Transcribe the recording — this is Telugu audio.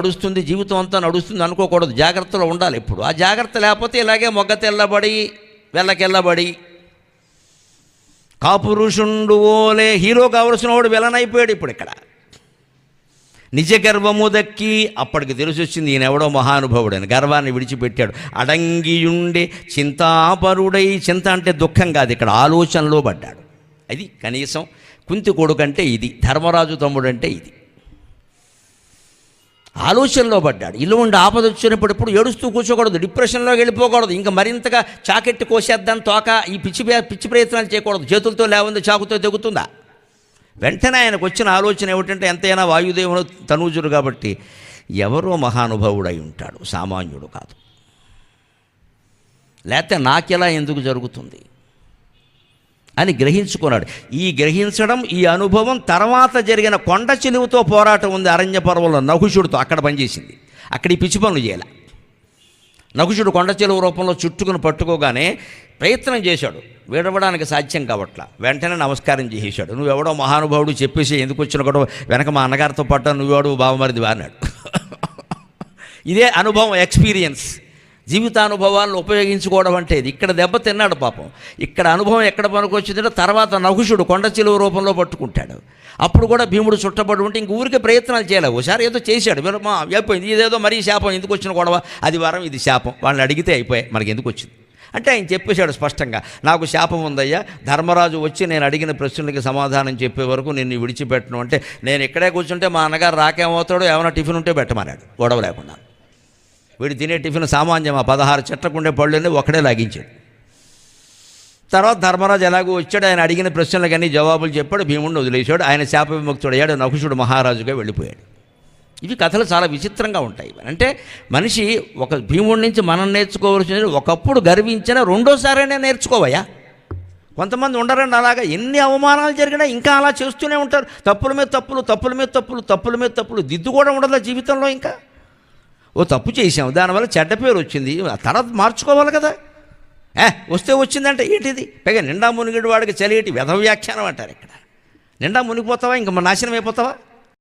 నడుస్తుంది జీవితం అంతా నడుస్తుంది అనుకోకూడదు. జాగ్రత్తలో ఉండాలి ఇప్పుడు. ఆ జాగ్రత్త లేకపోతే ఇలాగే మొగ్గ తెల్లబడి వెళ్ళకెళ్ళబడి కాపురుషుండు ఓలే హీరో కావలసిన వాడు వెళ్ళనైపోయాడు ఇప్పుడు ఇక్కడ. నిజ గర్వము దక్కి అప్పటికి తెలిసి వచ్చింది ఈయన ఎవడో మహానుభావుడని. గర్వాన్ని విడిచిపెట్టాడు. అడంగియుండే చింతాపరుడై చింత అంటే దుఃఖం కాదు ఇక్కడ ఆలోచనలో పడ్డాడు. అది కనీసం కుంతి కొడుకంటే ఇది ధర్మరాజు తమ్ముడు అంటే ఇది. ఆలోచనలో పడ్డాడు. ఇల్లు ఉండి ఆపద వచ్చినప్పుడు ఎప్పుడు ఏడుస్తూ కూర్చోకూడదు డిప్రెషన్లోకి వెళ్ళిపోకూడదు ఇంకా మరింతగా చాకెట్టి కోసేద్దాం తోక ఈ పిచ్చి పిచ్చి ప్రయత్నాలు చేయకూడదు చేతులతో లేవుంది చాకుతో తెగుతుందా? వెంటనే ఆయనకు వచ్చిన ఆలోచన ఏమిటంటే ఎంతైనా వాయుదేవుడు తనూజుడు కాబట్టి ఎవరో మహానుభావుడై ఉంటాడు సామాన్యుడు కాదు. లేకపోతే నాకెలా ఎందుకు జరుగుతుంది? అని గ్రహించుకున్నాడు. ఈ గ్రహించడం ఈ అనుభవం తర్వాత జరిగిన కొండ చెలువుతో పోరాటం ఉంది అరణ్య పర్వంలో నహుషుడితో అక్కడ పనిచేసింది. అక్కడ ఈ పిచ్చి పనులు చేయాల. నకుషుడు కొండ చెలువు రూపంలో చుట్టుకుని పట్టుకోగానే ప్రయత్నం చేశాడు. విడవడానికి సాధ్యం కావట్ల. వెంటనే నమస్కారం చేసేశాడు. నువ్వెవడో మహానుభావుడు చెప్పేసి ఎందుకు వచ్చిన కూడా వెనక మా అన్నగారితో పట్ట నువ్వెవడు బావమరిది అన్నాడు. ఇదే అనుభవం ఎక్స్పీరియన్స్. జీవితానుభవాలను ఉపయోగించుకోవడం అంటే ఇది ఇక్కడ దెబ్బ తిన్నాడు పాపం. ఇక్కడ అనుభవం ఎక్కడ పనికొచ్చిందంటే తర్వాత నహుషుడు కొండ చిలువ రూపంలో పట్టుకుంటాడు. అప్పుడు కూడా భీముడు చుట్టబడి ఉంటే ఇంక ఊరికే ప్రయత్నాలు చేయలేవు ఒకసారి ఏదో చేశాడు. మా అయిపోయింది. ఇదేదో మరీ శాపం. ఎందుకు వచ్చిన గొడవ? అది వరం ఇది శాపం. వాళ్ళని అడిగితే అయిపోయాయి మనకి ఎందుకు వచ్చింది? అంటే ఆయన చెప్పేశాడు స్పష్టంగా నాకు శాపం ఉందయ్యా. ధర్మరాజు వచ్చి నేను అడిగిన ప్రశ్నలకి సమాధానం చెప్పే వరకు నిన్ను విడిచిపెట్టను. అంటే నేను ఇక్కడే కూర్చుంటే మా అన్నగారు రాకేమవుతాడో ఏమైనా టిఫిన్ ఉంటే పెట్టమన్నాడు. గొడవ లేకుండా. వీడు తినే టిఫిన్ సామాన్యం ఆ పదహారు చెట్లకుండే పళ్ళని ఒకడే లాగించాడు. తర్వాత ధర్మరాజు ఎలాగో వచ్చాడు? ఆయన అడిగిన ప్రశ్నలకన్నీ జవాబులు చెప్పాడు భీముడిని వదిలేశాడు ఆయన శాప విముక్తుడయ్యాడు నకుషుడు మహారాజుగా వెళ్ళిపోయాడు. ఇవి కథలు చాలా విచిత్రంగా ఉంటాయి. అంటే మనిషి ఒక భీముడి నుంచి మనం నేర్చుకోవాల్సింది ఒకప్పుడు గర్వించిన రెండోసారైనా నేర్చుకోవయ్యా. కొంతమంది ఉండరండి అలాగా ఎన్ని అవమానాలు జరిగినా ఇంకా అలా చేస్తూనే ఉంటారు. తప్పుల మీద తప్పులు తప్పుల మీద తప్పులు తప్పుల మీద తప్పులు దిద్దు కూడా ఉండదా జీవితంలో ఇంకా. ఓ తప్పు చేసాం దానివల్ల చెడ్డ పేరు వచ్చింది. తర్వాత మార్చుకోవాలి కదా. ఏ వస్తే వచ్చిందంటే ఏంటిది? పైగా నిండా మునిగిడి వాడికి చలిటి వ్యధ వ్యాఖ్యానం అంటారు ఇక్కడ. నిండా మునిగిపోతావా? ఇంకా నాశనం అయిపోతావా?